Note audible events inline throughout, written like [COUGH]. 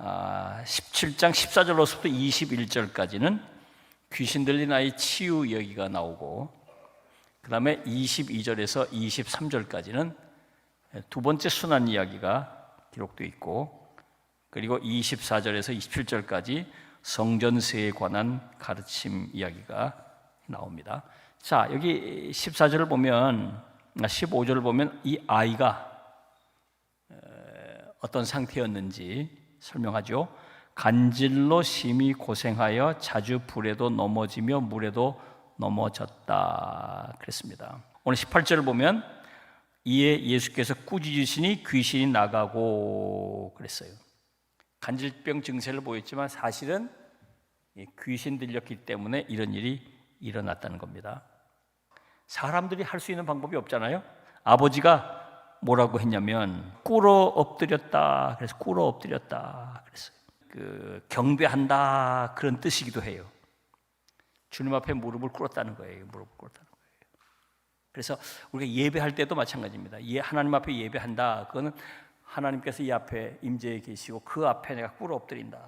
17장 14절로부터 21절까지는 귀신 들린 아이 치유 이야기가 나오고 그 다음에 22절에서 23절까지는 두 번째 순환 이야기가 기록되어 있고 그리고 24절에서 27절까지 성전세에 관한 가르침 이야기가 나옵니다. 자, 여기 14절을 보면 15절을 보면 이 아이가 어떤 상태였는지 설명하죠. 간질로 심히 고생하여 자주 불에도 넘어지며 물에도 넘어졌다 그랬습니다. 오늘 18절을 보면 이에 예수께서 꾸짖으시니 귀신이 나가고 그랬어요. 간질병 증세를 보였지만 사실은 귀신 들렸기 때문에 이런 일이 일어났다는 겁니다. 사람들이 할 수 있는 방법이 없잖아요. 아버지가 뭐라고 했냐면 꿇어 엎드렸다. 그래서 꿇어 엎드렸다. 그랬어요. 그 경배한다 그런 뜻이기도 해요. 주님 앞에 무릎을 꿇었다는 거예요. 무릎을 꿇었다는 거예요. 그래서 우리가 예배할 때도 마찬가지입니다. 예, 하나님 앞에 예배한다. 그거는 하나님께서 이 앞에 임재해 계시고 그 앞에 내가 꿇어 엎드린다.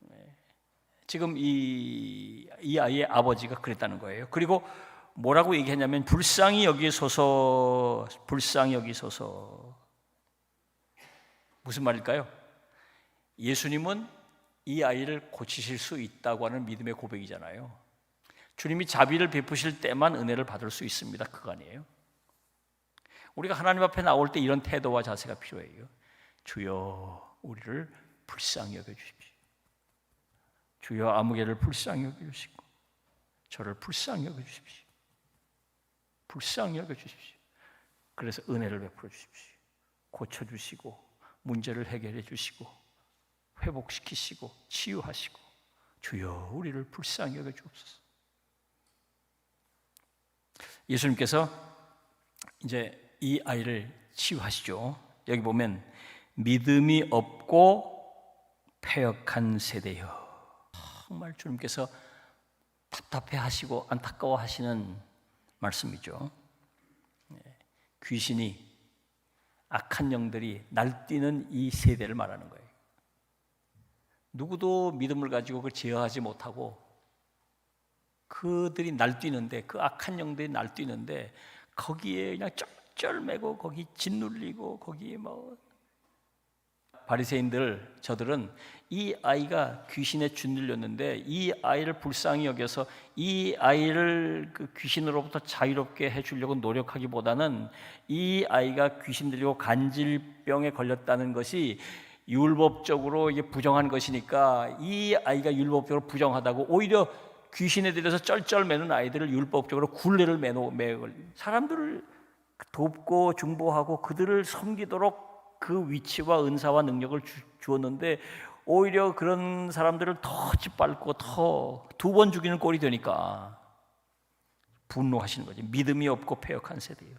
네. 지금 이, 이 아이의 아버지가 그랬다는 거예요. 그리고 뭐라고 얘기했냐면 불쌍히 여기소서, 불쌍히 여기소서. 무슨 말일까요? 예수님은 이 아이를 고치실 수 있다고 하는 믿음의 고백이잖아요. 주님이 자비를 베푸실 때만 은혜를 받을 수 있습니다. 그거 아니에요? 우리가 하나님 앞에 나올 때 이런 태도와 자세가 필요해요. 주여 우리를 불쌍히 여겨 주십시오. 주여 아무개를 불쌍히 여겨 주시고 저를 불쌍히 여겨 주십시오. 불쌍히 여겨 주십시오. 그래서 은혜를 베풀어 주십시오. 고쳐 주시고 문제를 해결해 주시고 회복시키시고 치유하시고 주여 우리를 불쌍히 여겨 주옵소서. 예수님께서 이제 이 아이를 치유하시죠. 여기 보면 믿음이 없고 패역한 세대여. 정말 주님께서 답답해 하시고 안타까워 하시는 말씀이죠. 네. 귀신이 악한 영들이 날뛰는 이 세대를 말하는 거예요. 누구도 믿음을 가지고 그걸 제어하지 못하고 그들이 날뛰는데 그 악한 영들이 날뛰는데 거기에 그냥 쩔쩔매고 거기 짓눌리고 거기에 뭐 바리새인들 저들은 이 아이가 귀신에 짓눌렸는데 이 아이를 불쌍히 여겨서 이 아이를 그 귀신으로부터 자유롭게 해주려고 노력하기보다는 이 아이가 귀신 들리고 간질병에 걸렸다는 것이 율법적으로 이게 부정한 것이니까 이 아이가 율법적으로 부정하다고 오히려 귀신에 들여서 쩔쩔매는 아이들을 율법적으로 굴레를 매노 매고 사람들을 돕고 중보하고 그들을 섬기도록 그 위치와 은사와 능력을 주, 주었는데 오히려 그런 사람들을 더 짓밟고 더 두 번 죽이는 꼴이 되니까 분노하시는 거지. 믿음이 없고 패역한 세대예요.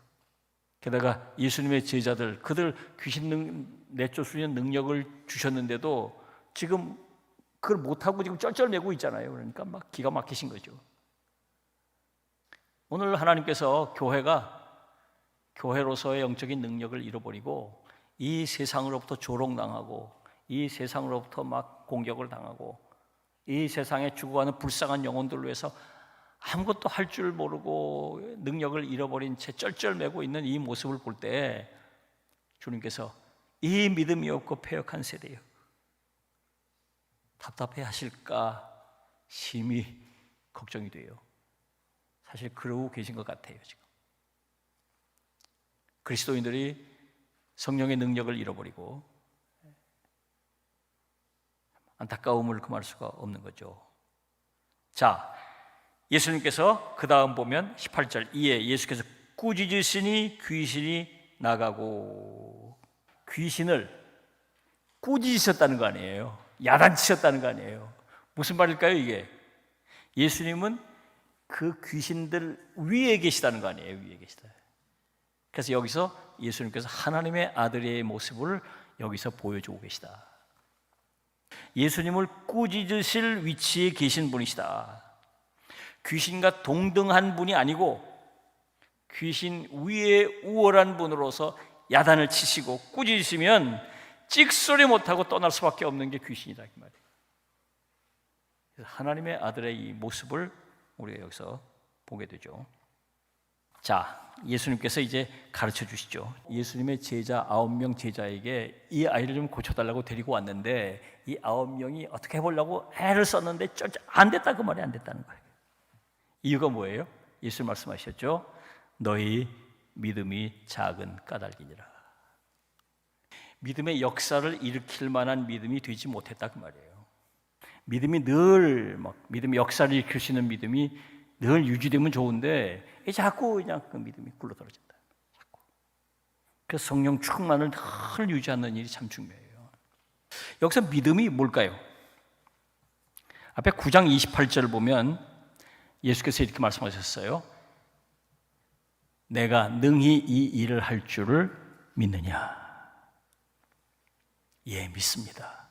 게다가 예수님의 제자들 그들 귀신 능, 있는 능력을 주셨는데도 지금 그걸 못하고 지금 쩔쩔매고 있잖아요. 그러니까 막 기가 막히신 거죠. 오늘 하나님께서 교회가 교회로서의 영적인 능력을 잃어버리고 이 세상으로부터 조롱당하고 이 세상으로부터 막 공격을 당하고 이 세상에 죽어가는 불쌍한 영혼들로 해서 아무것도 할 줄 모르고 능력을 잃어버린 채 쩔쩔매고 있는 이 모습을 볼 때 주님께서 이 믿음이 없고 패역한 세대요. 답답해 하실까 심히 걱정이 돼요. 사실 그러고 계신 것 같아요, 지금. 그리스도인들이 성령의 능력을 잃어버리고 안타까움을 금할 수가 없는 거죠. 자, 예수님께서 그 다음 보면 18절 이에 예수께서 꾸짖으시니 귀신이 나가고 귀신을 꾸짖으셨다는 거 아니에요. 야단치셨다는 거 아니에요. 무슨 말일까요, 이게? 예수님은 그 귀신들 위에 계시다는 거 아니에요, 위에 계시다. 그래서 여기서 예수님께서 하나님의 아들의 모습을 여기서 보여주고 계시다. 예수님을 꾸짖으실 위치에 계신 분이시다. 귀신과 동등한 분이 아니고 귀신 위에 우월한 분으로서 야단을 치시고 꾸짖으시면 찍소리 못하고 떠날 수밖에 없는 게 귀신이다 이 말이에요. 하나님의 아들의 이 모습을 우리가 여기서 보게 되죠. 자, 예수님께서 이제 가르쳐 주시죠. 예수님의 제자 아홉 명 제자에게 이 아이를 좀 고쳐달라고 데리고 왔는데 이 아홉 명이 어떻게 해보려고 애를 썼는데 안 됐다 그 말이 안 됐다는 거예요. 이유가 뭐예요? 예수 말씀하셨죠. 너희 믿음이 작은 까닭이니라. 믿음의 역사를 일으킬 만한 믿음이 되지 못했다 그 말이에요. 믿음이 늘 막 믿음의 역사를 일으킬 수 있는 믿음이 늘 유지되면 좋은데 자꾸 그냥 그 믿음이 굴러떨어진다. 자꾸. 그래서 성령 충만을 늘 유지하는 일이 참 중요해요. 여기서 믿음이 뭘까요? 앞에 9장 28절을 보면 예수께서 이렇게 말씀하셨어요. 내가 능히 이 일을 할 줄을 믿느냐? 예, 믿습니다.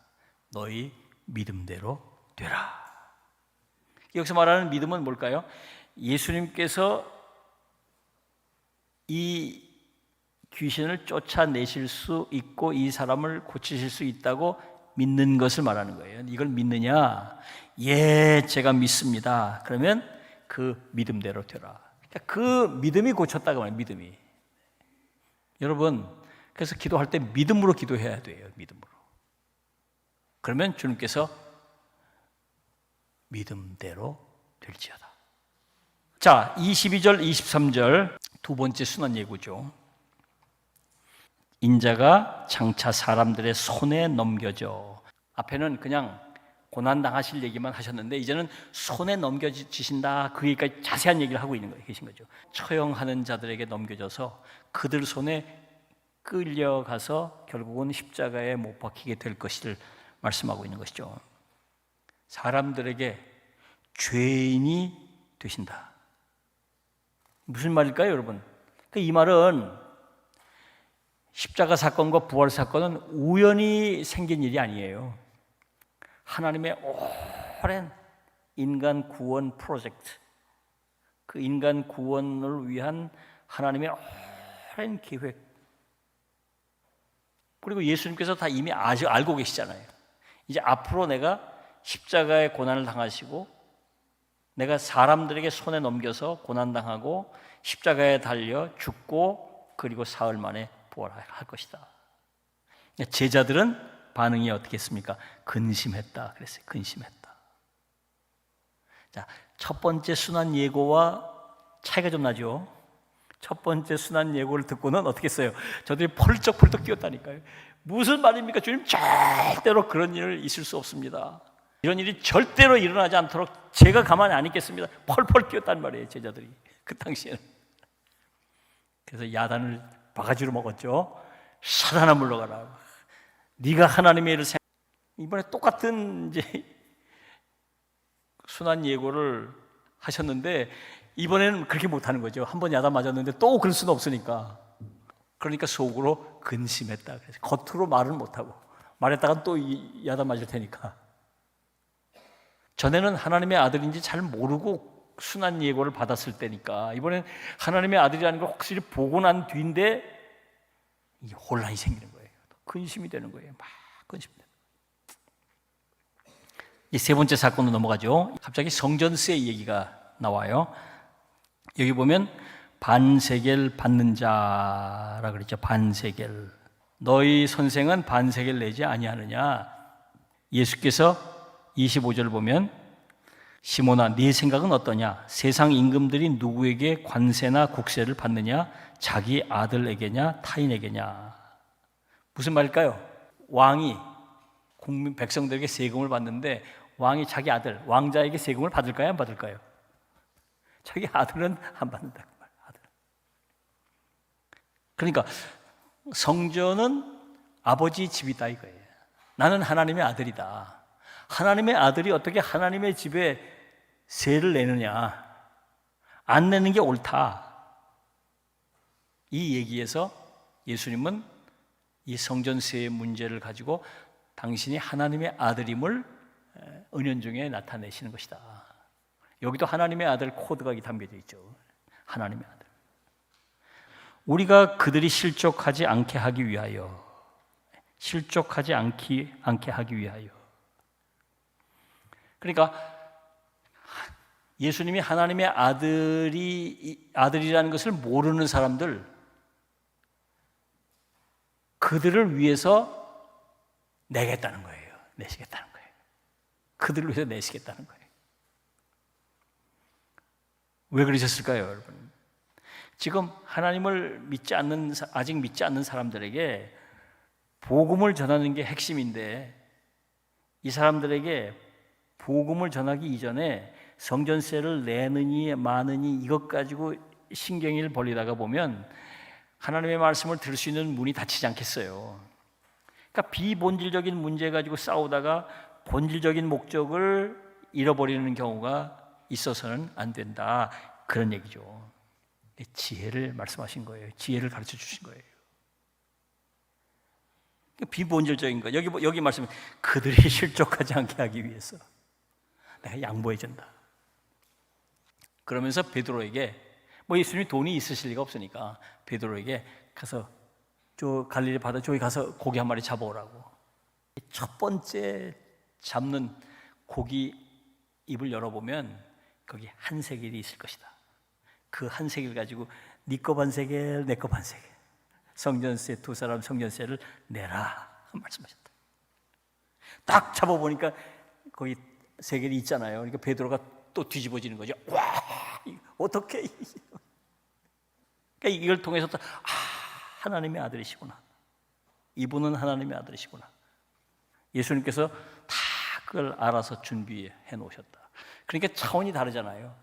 너희 믿음대로 되라. 여기서 말하는 믿음은 뭘까요? 예수님께서 이 귀신을 쫓아내실 수 있고 이 사람을 고치실 수 있다고 믿는 것을 말하는 거예요. 이걸 믿느냐? 예, 제가 믿습니다. 그러면 그 믿음대로 되라. 그러니까 그 믿음이 고쳤다고 말해요. 믿음이. 여러분, 그래서 기도할 때 믿음으로 기도해야 돼요. 믿음으로. 그러면 주님께서 믿음대로 될지어다. 자, 22절, 23절 두 번째 순환 예고죠. 인자가 장차 사람들의 손에 넘겨져. 앞에는 그냥 고난 당하실 얘기만 하셨는데 이제는 손에 넘겨지신다 그 얘기까지 자세한 얘기를 하고 있는 거예요. 계신 거죠. 처형하는 자들에게 넘겨져서 그들 손에 끌려가서 결국은 십자가에 못 박히게 될 것을 말씀하고 있는 것이죠. 사람들에게 죄인이 되신다. 무슨 말일까요, 여러분? 그러니까 이 말은 십자가 사건과 부활 사건은 우연히 생긴 일이 아니에요. 하나님의 오랜 인간 구원 프로젝트, 그 인간 구원을 위한 하나님의 오랜 계획. 그리고 예수님께서 다 이미 아직 알고 계시잖아요. 이제 앞으로 내가 십자가의 고난을 당하시고 내가 사람들에게 손에 넘겨서 고난당하고 십자가에 달려 죽고 그리고 사흘 만에 부활할 것이다. 제자들은 반응이 어떻겠습니까? 근심했다. 그랬어요. 근심했다. 자, 첫 번째 순환 예고와 차이가 좀 나죠. 첫 번째 순환 예고를 듣고는 어떻게 했어요? 저들이 펄쩍펄쩍 뛰었다니까요. 무슨 말입니까? 주님 절대로 그런 일 있을 수 없습니다. 이런 일이 절대로 일어나지 않도록 제가 가만히 안 있겠습니다. 펄펄 뛰었단 말이에요, 제자들이. 그 당시에는. 그래서 야단을 바가지로 먹었죠. 사단아 물러가라. 네가 하나님의 일을 생 이번에 똑같은 이제 순환 예고를 하셨는데 이번에는 그렇게 못 하는 거죠. 한 번 야단 맞았는데 또 그럴 수는 없으니까. 그러니까 속으로 근심했다. 그래서 겉으로 말은 못 하고 말했다가 또 야단 맞을 테니까. 전에는 하나님의 아들인지 잘 모르고 순한 예고를 받았을 때니까 이번엔 하나님의 아들이라는 걸 확실히 보고 난 뒤인데 혼란이 생기는 거예요. 근심이 되는 거예요. 막 되는 이세 번째 사건으로 넘어가죠. 갑자기 성전세 얘기가 나와요. 여기 보면 반세겔 받는 자라 그랬죠. 반세겔. 너희 선생은 반세겔 내지 아니하느냐? 예수께서 25절 보면 시몬아 네 생각은 어떠냐? 세상 임금들이 누구에게 관세나 국세를 받느냐? 자기 아들에게냐? 타인에게냐? 무슨 말일까요? 왕이 국민 백성들에게 세금을 받는데 왕이 자기 아들 왕자에게 세금을 받을까요? 안 받을까요? 자기 아들은 안 받는다. 아들. 그러니까 성전은 아버지 집이다 이거예요. 나는 하나님의 아들이다. 하나님의 아들이 어떻게 하나님의 집에 세를 내느냐? 안 내는 게 옳다. 이 얘기에서 예수님은 이 성전세의 문제를 가지고 당신이 하나님의 아들임을 은연중에 나타내시는 것이다. 여기도 하나님의 아들 코드가 담겨져 있죠. 하나님의 아들. 우리가 그들이 실족하지 않게 하기 위하여 실족하지 않기, 않게 하기 위하여. 그러니까 예수님이 하나님의 아들이 아들이라는 것을 모르는 사람들 그들을 위해서 내겠다는 거예요. 내시겠다는 거예요. 그들을 위해서 내시겠다는 거예요. 왜 그러셨을까요, 여러분? 지금 하나님을 믿지 않는 아직 믿지 않는 사람들에게 복음을 전하는 게 핵심인데 이 사람들에게 복음을 전하기 이전에 성전세를 내느니 마느니 이것 가지고 신경을 벌리다가 보면 하나님의 말씀을 들을 수 있는 문이 닫히지 않겠어요. 그러니까 비본질적인 문제 가지고 싸우다가 본질적인 목적을 잃어버리는 경우가 있어서는 안 된다. 그런 얘기죠. 지혜를 말씀하신 거예요. 지혜를 가르쳐 주신 거예요. 비본질적인 거. 여기 여기 말씀 그들이 [LAUGHS] 실족하지 않게 하기 위해서 내가 양보해 준다. 그러면서 베드로에게 뭐 예수님이 돈이 있으실 리가 없으니까 베드로에게 가서 저 갈릴리 바다 저기 가서 고기 한 마리 잡아오라고. 첫 번째 잡는 고기 입을 열어보면 거기 한 세겔이 있을 것이다. 그 한 세겔 가지고 니꺼반 세겔, 내꺼반 세겔. 성전세 두 사람 성전세를 내라 말씀하셨다. 딱 잡아보니까 거기 세겔이 있잖아요. 그러니까 베드로가 또 뒤집어지는 거죠. 와, 어떻게? 그러니까 이걸 통해서 또, 아, 하나님의 아들이시구나. 이분은 하나님의 아들이시구나. 예수님께서 다 그걸 알아서 준비해 놓으셨다. 그러니까 차원이 다르잖아요.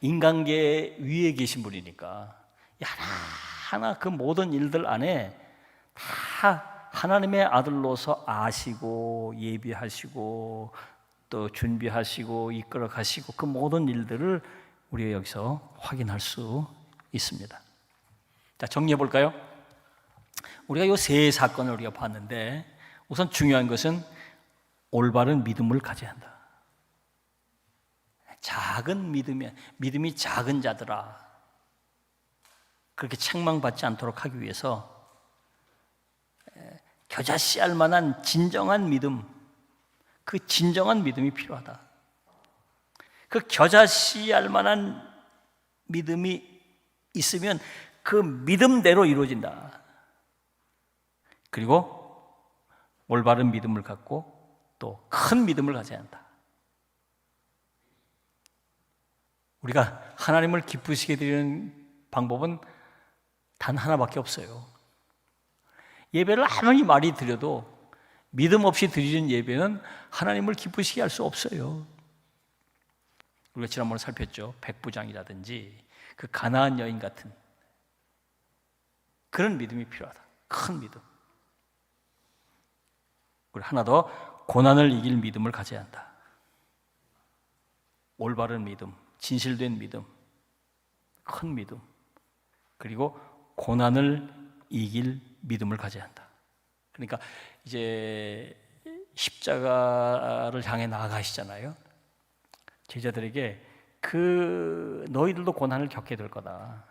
인간계 위에 계신 분이니까 하나 하나 그 모든 일들 안에 다 하나님의 아들로서 아시고 예비하시고 또 준비하시고 이끌어 가시고 그 모든 일들을 우리가 여기서 확인할 수 있습니다. 자, 정리해 볼까요? 우리가 이 세 사건을 우리가 봤는데 우선 중요한 것은 올바른 믿음을 가져야 한다. 작은 믿음이 믿음이 작은 자들아 그렇게 책망받지 않도록 하기 위해서 겨자씨알 만한 진정한 믿음, 그 진정한 믿음이 필요하다. 그 겨자씨알 만한 믿음이 있으면 그 믿음대로 이루어진다. 그리고 올바른 믿음을 갖고 또 큰 믿음을 가져야 한다. 우리가 하나님을 기쁘시게 드리는 방법은 단 하나밖에 없어요. 예배를 아무리 많이 드려도 믿음 없이 드리는 예배는 하나님을 기쁘시게 할 수 없어요. 우리가 지난번에 살폈죠. 백부장이라든지 그 가나안 여인 같은 그런 믿음이 필요하다. 큰 믿음. 우리 하나 더 고난을 이길 믿음을 가져야 한다. 올바른 믿음, 진실된 믿음, 큰 믿음, 그리고 고난을 이길 믿음을 가져야 한다. 그러니까 이제 십자가를 향해 나아가시잖아요. 제자들에게 그 너희들도 고난을 겪게 될 거다.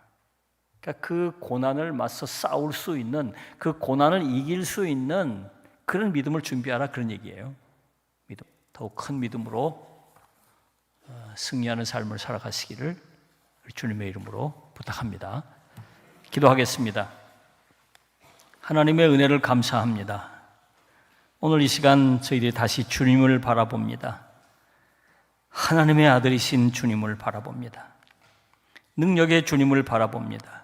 그러니까 그 고난을 맞서 싸울 수 있는 그 고난을 이길 수 있는 그런 믿음을 준비하라 그런 얘기예요. 믿음 더욱 큰 믿음으로 어, 승리하는 삶을 살아가시기를 주님의 이름으로 부탁합니다. 기도하겠습니다. 하나님의 은혜를 감사합니다. 오늘 이 시간 저희들이 다시 주님을 바라봅니다. 하나님의 아들이신 주님을 바라봅니다. 능력의 주님을 바라봅니다.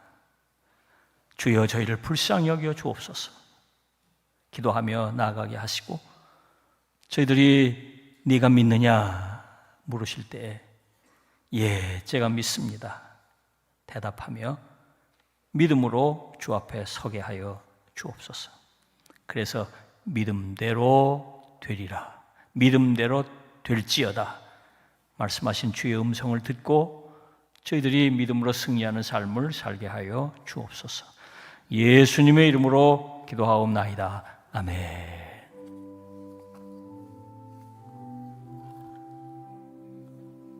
주여 저희를 불쌍히 여겨 주옵소서. 기도하며 나아가게 하시고 저희들이 네가 믿느냐 물으실 때 예, 제가 믿습니다. 대답하며 믿음으로 주 앞에 서게 하여 주옵소서. 그래서 믿음대로 되리라. 믿음대로 될지어다. 말씀하신 주의 음성을 듣고 저희들이 믿음으로 승리하는 삶을 살게 하여 주옵소서. 예수님의 이름으로 기도하옵나이다. 아멘.